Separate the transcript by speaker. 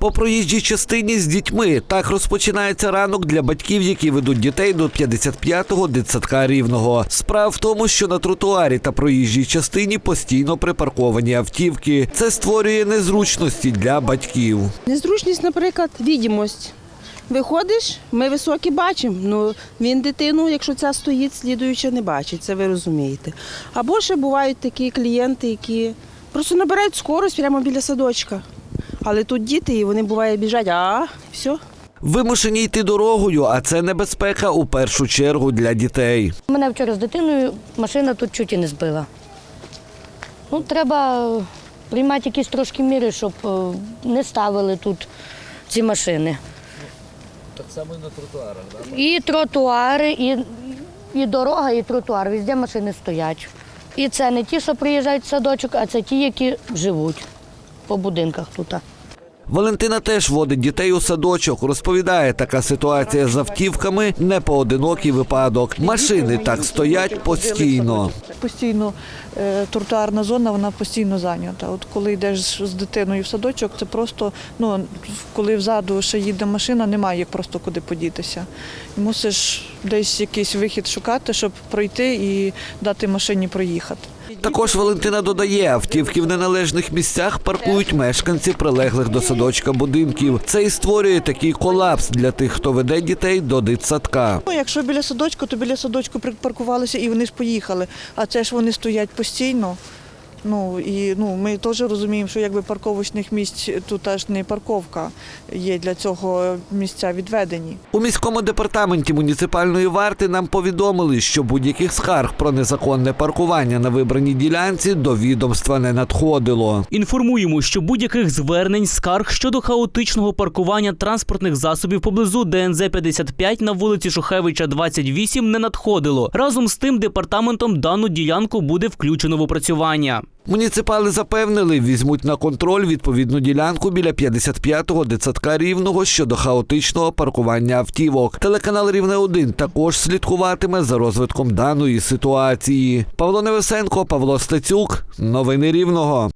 Speaker 1: По проїжджій частині з дітьми так розпочинається ранок для батьків, які ведуть дітей до 55-го дитсадка рівного. Справа в тому, що на тротуарі та проїжджій частині постійно припарковані автівки. Це створює незручності для батьків.
Speaker 2: Незручність, наприклад, відімость. Виходиш, ми високі бачимо. Ну він дитину, якщо ця стоїть, слідуюча не бачить, це ви розумієте. Або ще бувають такі клієнти, які просто набирають скорость прямо біля садочка. Але тут діти, і вони буває біжать, а все.
Speaker 1: Вимушені йти дорогою, а це небезпека у першу чергу для дітей.
Speaker 3: Мене вчора з дитиною машина тут чуть і не збила. Ну, треба е, приймати якісь трошки міри, щоб е, не ставили тут ці машини.
Speaker 1: Так само і на тротуарах, так?
Speaker 3: І тротуари, і, і дорога, і тротуар. Везде машини стоять. І це не ті, що приїжджають в садочок, а це ті, які живуть по будинках тут.
Speaker 1: Валентина теж водить дітей у садочок. Розповідає, така ситуація з автівками не поодинокий випадок. Машини так стоять постійно.
Speaker 4: Постійно е, тротуарна зона, вона постійно зайнята. От коли йдеш з дитиною в садочок, це просто ну коли взаду ще їде машина, немає як просто куди подітися. І мусиш десь якийсь вихід шукати, щоб пройти і дати машині проїхати.
Speaker 1: Також Валентина додає, автівки в неналежних місцях паркують мешканці прилеглих до садочка будинків. Це і створює такий колапс для тих, хто веде дітей до дитсадка.
Speaker 4: Ну, якщо біля садочку, то біля садочку припаркувалися і вони ж поїхали. А це ж вони стоять постійно. Ну і ну ми теж розуміємо, що якби парковочних місць тут аж не парковка є для цього місця відведені.
Speaker 1: У міському департаменті муніципальної варти нам повідомили, що будь-яких скарг про незаконне паркування на вибраній ділянці до відомства не надходило.
Speaker 5: Інформуємо, що будь-яких звернень скарг щодо хаотичного паркування транспортних засобів поблизу ДНЗ 55 на вулиці Шухевича 28 не надходило. Разом з тим департаментом дану ділянку буде включено в опрацювання.
Speaker 1: Муніципали запевнили, візьмуть на контроль відповідну ділянку біля 55-го дитсадка рівного щодо хаотичного паркування автівок. Телеканал Рівне 1 також слідкуватиме за розвитком даної ситуації. Павло Невесенко, Павло Стецюк. Новини Рівного.